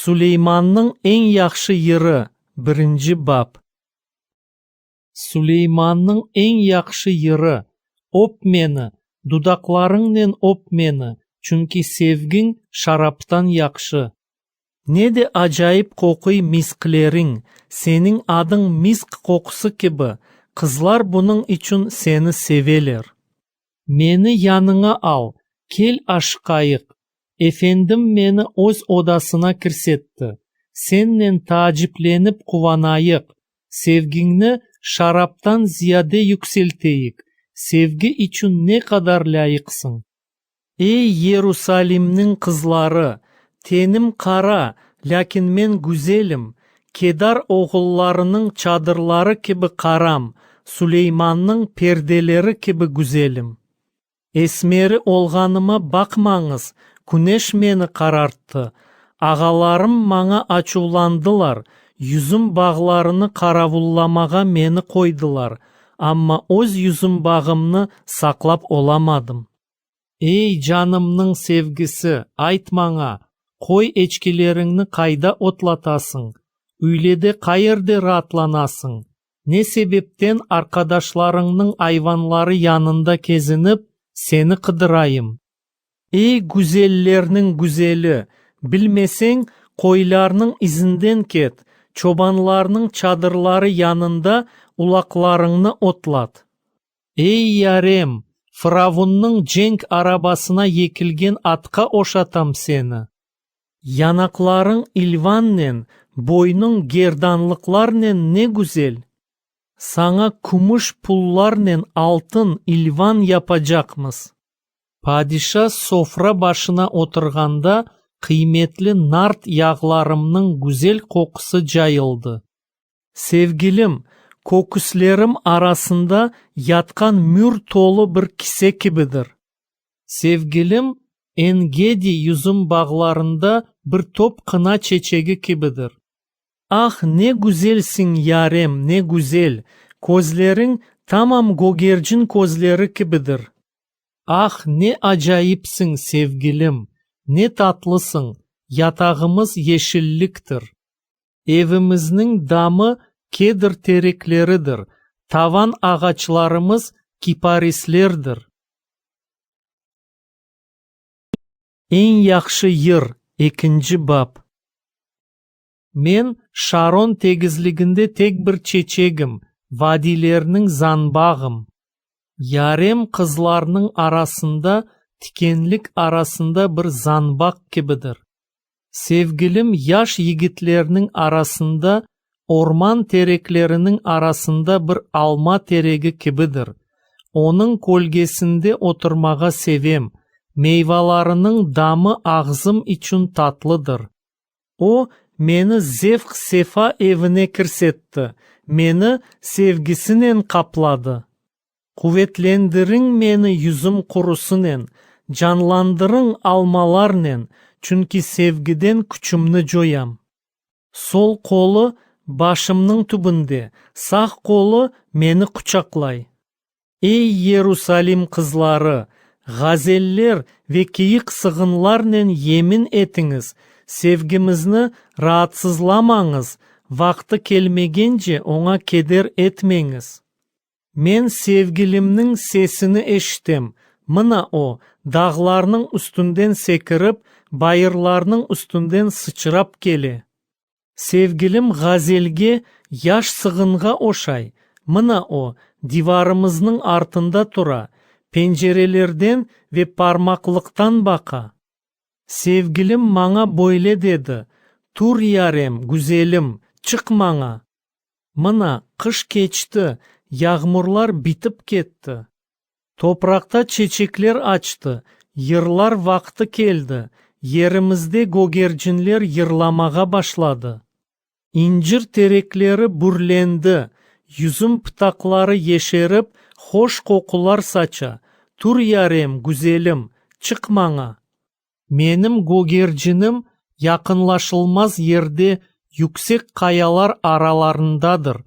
Сулейманның ең яқшы ері бірінші бап Сулейманның ең яқшы ері оп мені дудақларыңнен оп мені чүнкі севгің шараптан яқшы не де ажайып қоқый мисклерің сенің адың миск қоқысы кебі қызлар бұның үчін сені севелер мені яныңа ал кел ашқайық Efendim meni o'z odasına kirsetti. Senden taciplenip kuvanayık. Sevgingni sharaptan ziyade yükselteyik. Sevgi için ne kadar layıksın. Ey Yerusalim'nin kızları, tenim kara, lakin men güzelim. Kedar oğullarının çadırları gibi karam, Süleyman'ın perdeleri gibi güzelim. Esmeri olganıma bakmanız, күнеш мені қарартты ағаларым маңа ачуландылар юзім бағларыны қаравулламаға мені қойдылар амма өз юзім бағымны сақлап оламадым Эй, жанымның севгісі айт маңа қой ечкелеріңні қайда отлатасың үйледе қайырде ратланасың не себептен арқадашларыңның айванлары янында кезініп сені қыдырайым ей гүзеллернің гүзелі білмесең қойларның ізінден кет чобанларының чадырлары янында улақларыңны отлат Эй ярем фравунның женг арабасына екілген атқа ошатам сені Янақларың илваннен бойның герданлықларнен не гүзел саңа күміш пулларнен алтын илван япачақмыз падиша софра башына отырғанда қиметлі нарт яғларымның гүзел қоқысы жайылды севгелім көкіслерім арасында ятқан мүр толы бір кісе кібідір севгелім әнгеді юзым бағларында бір топ қына чечегі кібідір ах не гүзелсің ярем не гүзел көзлерің тамам гогерджин көзлері кібідір ах не ажайыпсың севгілім не татлысың ятағымыз ешіліктір. Евіміздің дамы кедр тереклерідір таван ағачларымыз кипарислердір ең яқшы ер екінші бап мен шарон тегізлігінде тек бір чечегім вадилернің занбағым ярем қызларның арасында тікенлік арасында бір занбақ кібідір севгілім яш егітлерінің арасында орман тереклерінің арасында бір алма терегі кібідір оның көлгесінде отырмаға севем, мейваларының дамы ағзым үчін татлыдыр о мені зевқ сефа евіне кірсетті мені севгісінен қаплады. Құветлендірің мені үзім құрысынен, жанландырың алмаларнен, чүнкі севгіден күчімні жоям. Сол қолы башымның түбінде, сақ қолы мені құчақлай. Эй, Иерусалим қызлары, ғазеллер ве кейіқ сығынларнен емін етіңіз, севгімізні раатсызламаңыз, вақты келмегенде оңа кедер етмеңіз мен севгілімнің сесіні ештім. мына о дағларының үстінден секіріп байырларының үстінден сычырап келе севгілім ғазелге яш сығынға ошай мына о диварымызның артында тұра пенжерелерден ве пармақлықтан бақа севгілім маңа бойле деді тур ярем гүзелім чық маңа мына қыш кечті яғмұрлар битіп кетті топырақта чечеклер ачты ерлар вақты келді ерімізде гогерджинлер ерламаға башлады инжир тереклері бүрленді юзім пытақлары ешеріп хош қоқылар сача тұр ярем гүзелім чықмаңа менім гогерджинім яқынлашылмаз ерде юксек қаялар араларындадыр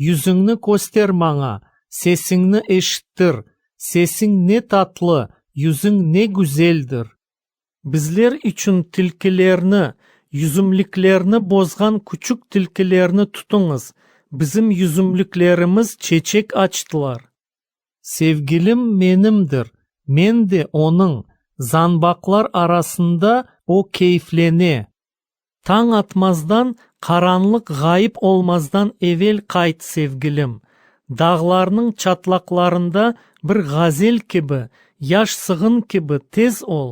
yüzünü göster bana, sesini eşittir, sesin ne tatlı, yüzün ne güzeldir. Bizler için tilkilerini, yüzümlüklerini bozgan küçük tilkilerini tutunuz. Bizim yüzümlüklerimiz çiçek açtılar. Sevgilim benimdir, men de onun. Zanbaklar arasında o keyiflene. Tan atmazdan қаранлық ғайып олмаздан әвел қайт севгілім дағларының чатлақларында бір ғазел кебі яш сығын кебі тез ол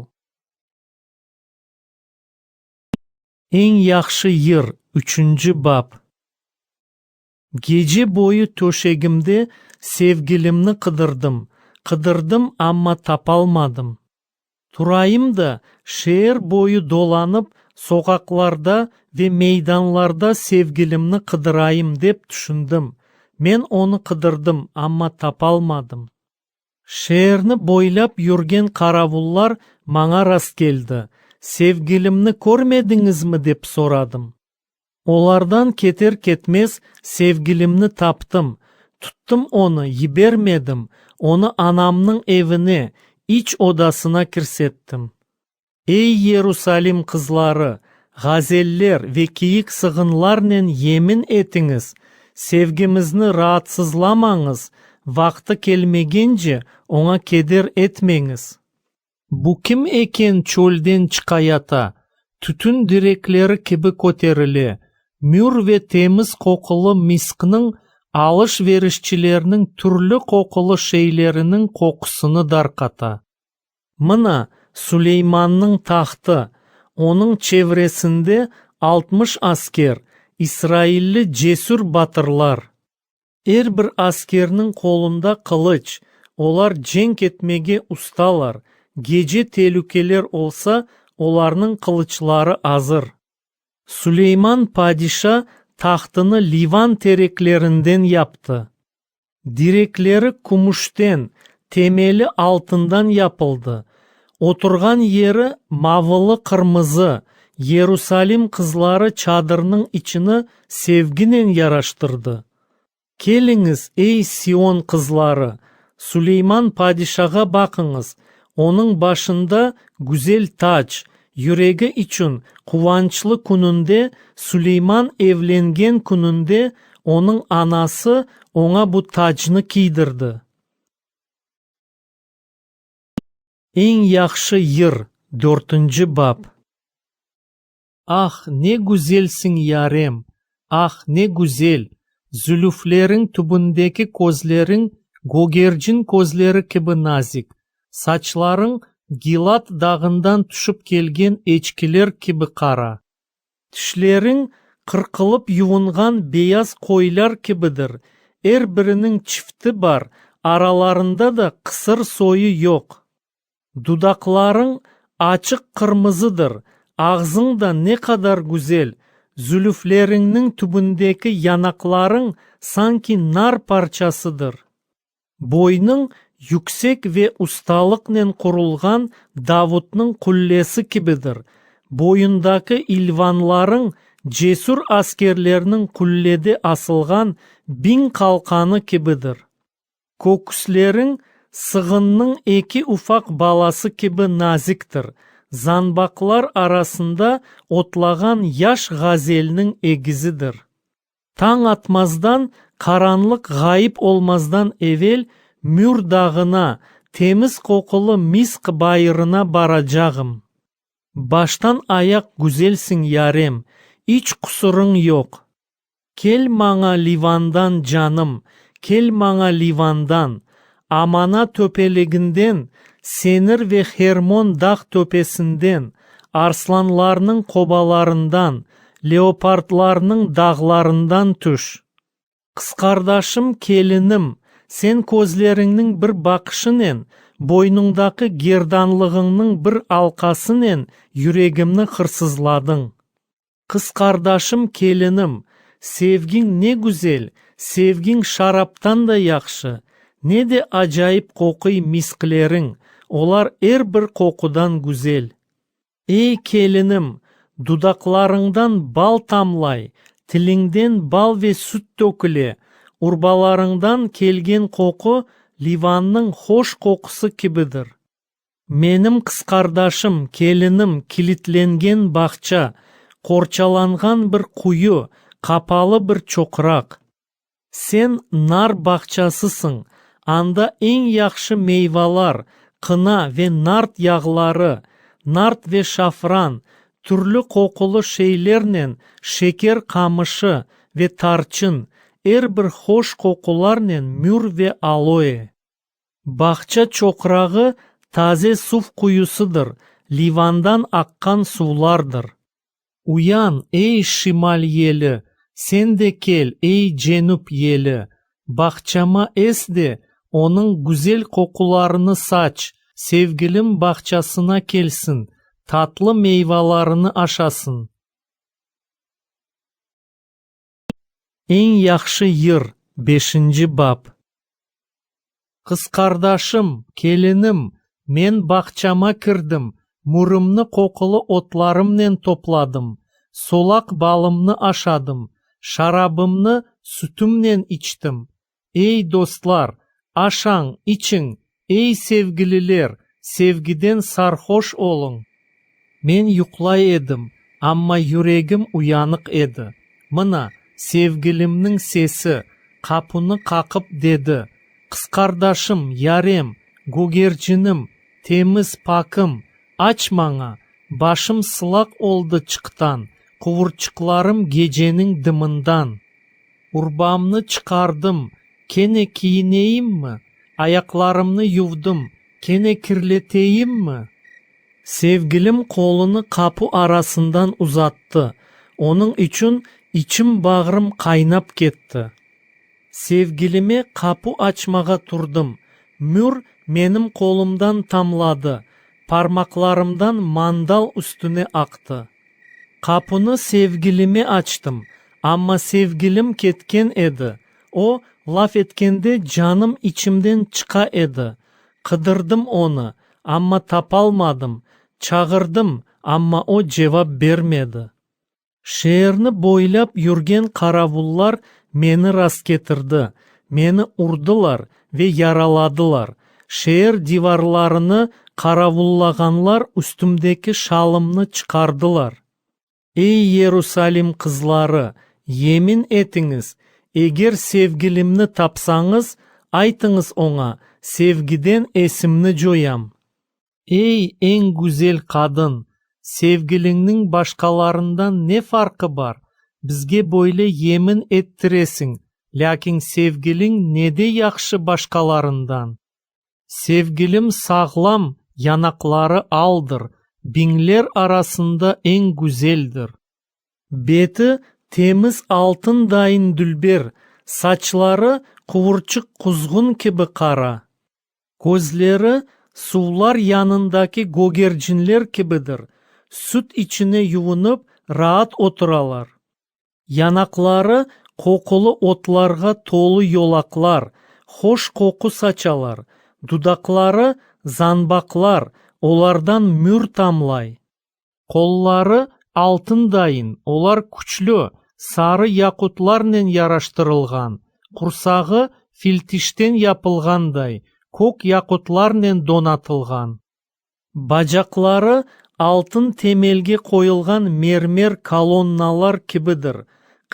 ең яқшы ер үшінші бап Геже бойы төшегімде севгілімні қыдырдым қыдырдым амма тапалмадым турайым да шер бойы доланып соғақларда ве мейданларда севгілімні қыдырайым деп түшіндім мен оны қыдырдым амма тапалмадым. Шәерні бойлап юрген қаравуллар маңа рас келді севгілімні көрмедіңіз мі?» деп сорадым олардан кетер кетмес севгілімні таптым тұттым оны ібермедім оны анамның евіне іч одасына кірсеттім «Эй, иерусалим қызлары ғазеллер сығынлар нен емін етіңіз севгімізні раатсызламаңыз вақты келмегенде оңа кедер етмеңіз кім екен чөлден чықаята түтін діреклері кебі көтеріле мүр ве теміз қоқылы мисқның алыш верішчілерінің түрлі қоқылы шейлерінің қоқысыны дарқата мына Süleyman'ın tahtı, onun çevresinde 60 asker, İsrailli cesur batırlar. Her bir askerinin kolunda kılıç, Олар женг етмеге усталар, геже телукелер олса, оларның қылычлары азыр. Сулейман падиша тақтыны Ливан тереклерінден yaptı. Direkleri kumuштен, temeli altından yapıldı. отырған ері мавылы қырмызы ерусалим қызлары чадырының ічіні севгінен яраштырды келіңіз ей сион қызлары сулейман падишаға бақыңыз оның башында гүзел тач юрегі ічін қуанчлы күнінде сулейман евленген күнінде оның анасы оңа бұ тачны кидірді Ең яқшы ер, дөртінші бап. Ах, не гүзелсің ярем, ах, не гүзел, зүлүфлерің түбіндегі көзлерің гогерджін көзлері кібі назик, сачларың гилат дағындан түшіп келген ечкілер кібі қара. Түшлерің қырқылып юынған беяз қойлар кібідір, әр бірінің чифті бар, араларында да қысыр сойы жоқ дудақларың ачық қырмызыдыр ағзың да не қадар гүзел зүлүфлеріңнің түбіндегі янақларың санки нар парчасыдыр бойның юксек ве құрылған давудның күллесі кібідір бойындағы илванларың жесур аскерлерінің күлледе асылған бин қалқаны кібідір көкүслерің Сығынның екі ұфақ баласы кебі назіктір. Занбақлар арасында отлаған яш ғазелінің егізідір. Таң атмаздан, қаранлық ғайып олмаздан әвел мүр дағына, теміз қоқылы мисқ байырына бара жағым. Баштан аяқ гүзелсің ярем, іч құсырың йоқ. Кел маңа ливандан жаным, кел маңа ливандан, Амана төпелегінден, сенір ве хермон дақ төпесінден, арсланларының қобаларындан, леопардларының дағларындан түш. Қысқардашым келінім, сен көзлеріңнің бір бақышынен, бойныңдақы герданлығыңның бір алқасынен жүрегімні қырсызладың. Қысқардашым келінім, sevgin не гүзел, sevgin шараптан да яқшы. Неде ажайып қоқи мисклерің олар әр бір қоқыдан гүзел Эй келінім дудақларыңдан бал тамлай тіліңден бал ве сүт төкіле урбаларыңдан келген қоқы ливанның хош қоқысы кібідір менім қысқардашым келінім килитленген бақча қорчаланған бір құйы қапалы бір чоқырақ сен нар бақчасысың Анда ең яқшы мейвалар, қына ве нарт яғлары, нарт ве шафран, түрлі қоқылы шейлернен шекер қамышы ве тарчын, әрбір хош қоқыларнен мүр ве алое. Бақча чоқрағы тазе суф құйысыдыр, ливандан аққан сулардыр. Уян, ей шимал елі, сен де кел, ей женуп елі, бақчама де Оның гүзел қоқыларыны сач, Севгілім бақчасына келсін, Татлы мейваларыны ашасын. ең яқшы ер 5 бап Қыз қардашым, келінім, мен бақчама кірдім, мұрымны қоқылы отларымнен топладым, солақ балымны ашадым, шарабымны сүтімнен іштім. Ей достлар, aşan, için, ey sevgililer, sevgiden sarhoş olun. Men yuklay edim, amma yüreğim uyanık edi. Mına, sevgilimnin sesi, kapını kakıp dedi. Kız kardeşim, yarem, gugercinim temiz pakım, aç bana, başım sılak oldu çıktan, kuvurçıklarım gecenin dımından. Urbamını çıkardım, Kene giyineyim mi? Ayaklarımı yuvdum. Kene kirleteyim mi? Sevgilim kolunu kapı arasından uzattı. Onun için içim bağrım kaynap gitti. Sevgilime kapı açmağa turdım. Mür menim kolumdan tamladı. Parmaklarımdan mandal üstüne aktı. Kapını sevgilime açtım. Ama sevgilim ketken edi. O лаф жаным ичимден чыға еді қыдырдым оны амма тапалмадым чағырдым амма о жевап бермеді Шерні бойлап юрген қаравуллар мені рас кетірді мені урдылар ве яраладылар шеер диварларыны қаравуллағанлар үстімдегі шалымны чықардылар «Эй, иерусалим қызлары емін етіңіз егер севгілімні тапсаңыз айтыңыз оңа севгіден есімні жоям Эй, ең гүзел қадын севгіліңнің башқаларындан не фарқы бар бізге бойлы емін еттіресің ләкин севгілің неде яқшы башқаларындан севгілім сағлам янақлары алдыр биңлер арасында ең гүзелдір беті Теміз алтын дайын дүлбер, Сачлары қуырчық құзғын кебі қара. Көзлері сулар янындаки гогержинлер кебідір. Сүт içine юынып, раат отыралар. Янақлары қоқылы отларға толы yolaqlar, хош қоқы сачалар, дұдақлары занбақлар, олардан мүр тамлай. Қоллары алтын дайын, олар күчлі сары яқұтлармен яраштырылған құрсағы филтиштен япылғандай көк яқұтлармен донатылған бажақлары алтын темелге қойылған мермер колонналар кібідір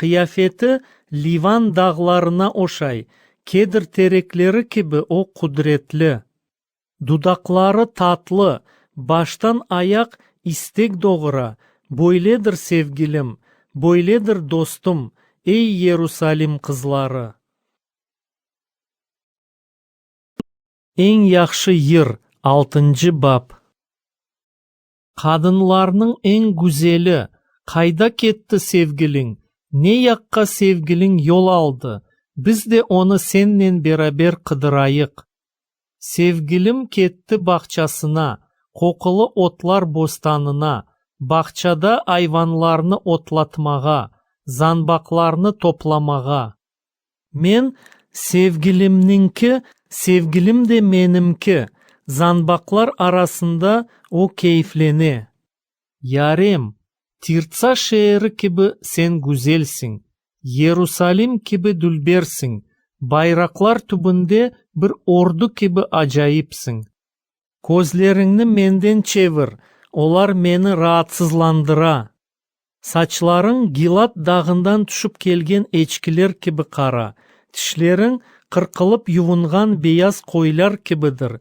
қияфеті ливан дағларына ошай кедір тереклері кібі о құдіретлі дудақлары татлы баштан аяқ истек доғыра бойледір севгілім, бойледір достым, ей Иерусалим қызлары. Ең яқшы ер, алтыншы бап. Қадынларның ең гүзелі, қайда кетті севгілің не яққа sevgiling ел алды, біз де оны сеннен берабер қыдырайық. севгілім кетті бақчасына, қоқылы отлар бостанына, бақчада айванларны отлатмаға, занбақларны топламаға. Мен сөвгілімнінкі, Севгілім де менімкі, занбақлар арасында о кейфлене. Ярем, тирца шеері кібі сен гүзелсің, Ерусалим кібі дүлберсің, байрақлар түбінде бір орду кібі ажайыпсың. Козлеріңні менден чевір, олар мені раатсызландыра сачларың гилат дағындан түшіп келген ечкілер кебі қара тішлерің қырқылып юынған беяз қойлар кебідір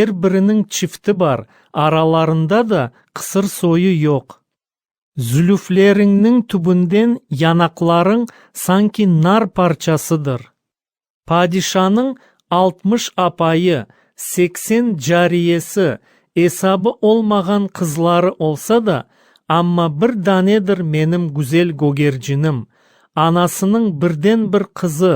әр бірінің чифті бар араларында да қысыр сойы жоқ Зүліфлеріңнің түбінден янақларың санки нар парчасыдыр падишаның 60 апайы 80 жариесі есабы олмаған қызлары олса да амма бір данедір менім гүзел көгержінім анасының бірден бір қызы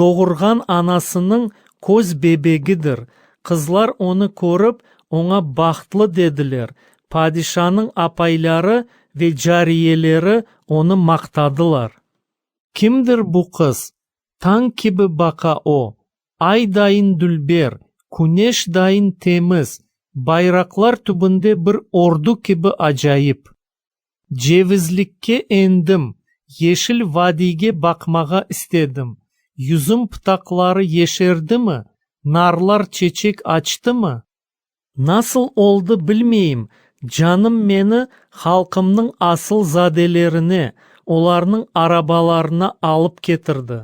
доғырған анасының көз бебегідір қызлар оны көріп оңа бахтлы деділер падишаның апайлары ве жариелері оны мақтадылар кімдір бу қыз таң кебі бақа о ай дайын дүлбер күнеш дайын теміз байрақлар түбінде бір орду кебі ажайып жевізлікке ендім ешіл вадиге бақмаға істедім Юзым птақлары ешерді ме нарлар чечек ачты ма насыл олды білмейім жаным мені халқымның асыл заделеріне оларның арабаларына алып кетірді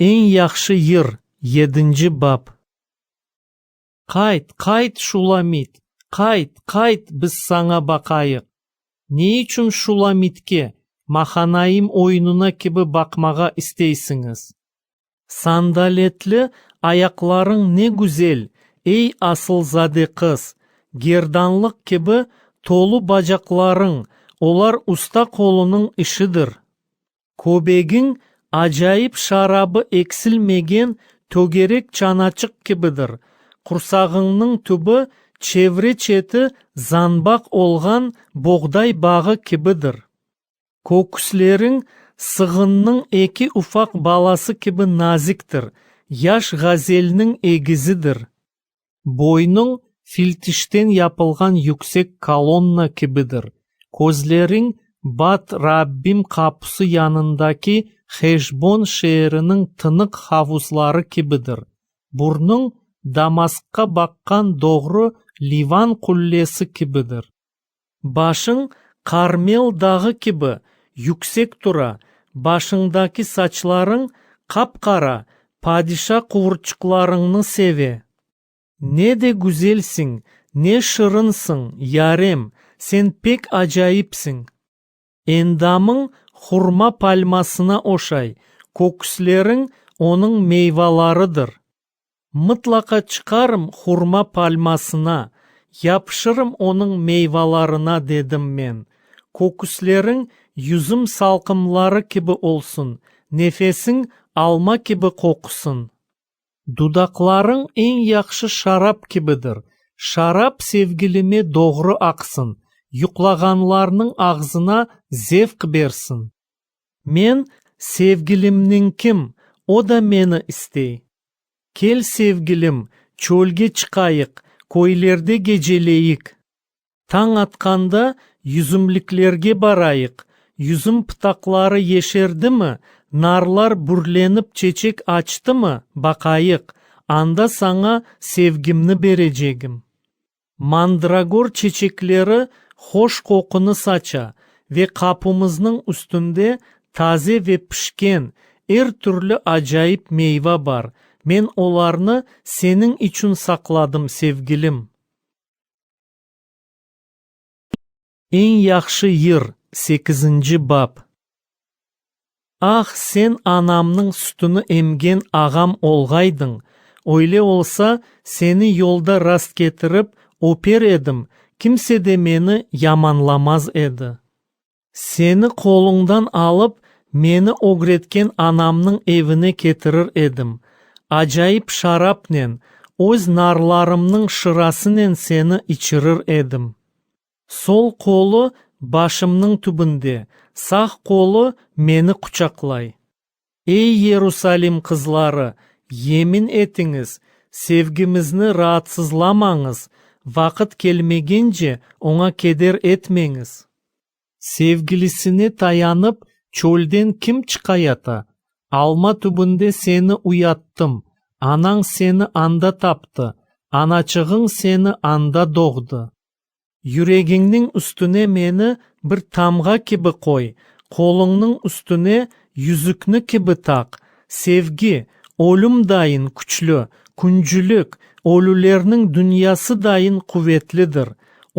ең яқшы ер 7 бап қайт қайт шуламит қайт қайт біз саңа бақайық не үшін шуламитке маханайым ойнына кебі бақмаға істейсіңіз сандалетлі аяқларың не гүзел асыл зады қыз герданлық кебі толу бажақларың олар ұста қолының ішідір көбегің ажайып шарабы ексілмеген төгерек чаначық кебідір құрсағыңның түбі чевре четі занбақ олған боғдай бағы кібідір көкісілерің сығынның екі ұфақ баласы кібі назиктір яш ғазелінің егізідір бойның филтиштен япылған юксек колонна кібідір көзлерің бат раббим қапысы янындаки хешбон шерінің тынық хавузлары кібідір бұрның дамасқа баққан доғры ливан күллесі кібідір башың кармел дағы кібі юксек тұра башыңдакі сачларың қапқара, падиша қуырчықларыңны севе не де гүзелсің не шырынсың ярем сен пек ажайыпсың эндамың хурма пальмасына ошай көксілерің оның мейваларыдыр мұтлақа шығарым хурма пальмасына, япшырым оның мейваларына дедім мен. кокуслерің юзым салқымлары кебі олсын, нефесің алма кебі қоқысын. Дудақларың ең яқшы шарап кебідір. Шарап севгіліме доғры ақсын, Юқлағанларның ағзына зев берсін. Мен севгілімнің кім, о да мені істей Kel sevgilim, çölge çıkayık, koylerde geceleyik. Таң атқанда юзімліклерге барайық. Юзім пытақлары ешердімі? Нарлар бүрленіп чечек ачтымы? Бақайық. Анда саңа sevgimni бережегім. Мандрагор чечеклері хош қоқыны сача ve kapımızın üstünde taze ve pişken er türlü acayip meyve var. Мен оларны сенің үшін сақладым, севгілім. Ең яқшы ер, 8 бап. Ах, сен анамның сүтіні емген ағам олғайдың. Ойле олса, сені елда раст кетіріп, опер едім, кімсе де мені яманламаз еді. Сені қолыңдан алып, мені огреткен анамның евіне кетірір едім ажайып шарапнен, өз нарларымның шырасынен сені ічірір едім. Сол қолы башымның түбінде, сақ қолы мені құчақлай. Эй Иерусалим қызлары, емін етіңіз, sevgimizni вақыт vaqt оңа кедер кедер Севгілісіне таянып, таянып кім кім ата? алма түбінде сені ұяттым анаң сені анда тапты анашығың сені анда доғды Юрегіңнің үстіне мені бір тамға кебі қой қолыңның үстіне юзікні кебі тақ Севгі, өлім дайын күчлі күнчілік, өлулернің дүниясы дайын қуветлідір.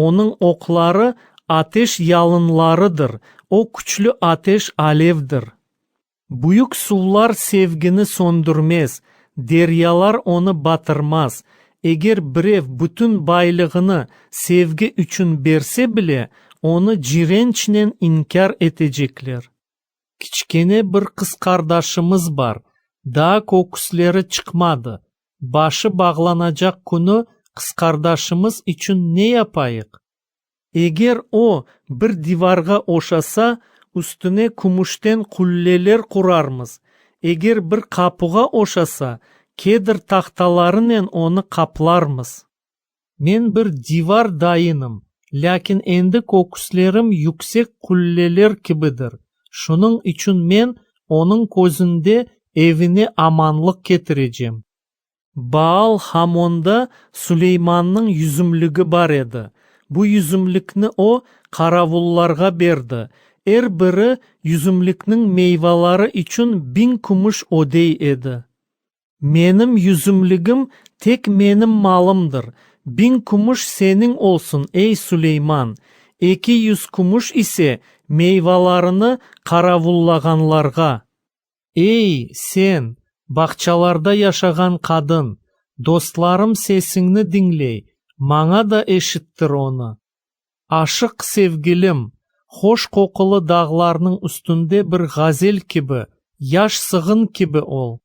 оның оқлары атеш ялынларыдыр о күчлі атеш алевдір бұйық сулар севгіні сондырмез, дериялар оны батырмас егер біреу бүтін байлығыны севгі үчін берсе біле оны жиренчінен инкар етежеклер Кичкене бір қыз қардашымыз бар да көкіслері чықмады башы бағланажақ күні қыз қардашымыз үчін не апайық егер о бір диварға ошаса үстіне күміштен құллелер құрармыз егер бір қапыға ошаса кедір тақталарынен оны қаплармыз мен бір дивар дайыным ләкін енді көкіслерім юксек құллелер кібідір Шының үчін мен оның көзінде әвіне аманлық getireceğim. Баал Хамонда Сулейманның үзімлігі бар еді. Бұ үзімлікні о қаравулларға берді. er biri yüzümlüknün meyvaları için bin kumuş odey edi. Menim yüzümlügüm tek menim malımdır. Bin kumuş senin olsun ey Süleyman. İki yüz kumuş ise meyvalarini karavullağanlarga. Ey sen, bahçalarda yaşagan kadın, dostlarım sesini dinley, mana da eşittir оны. Ашық sevgilim, хош қоқылы дағларының үстінде бір ғазел кебі яш сығын кебі ол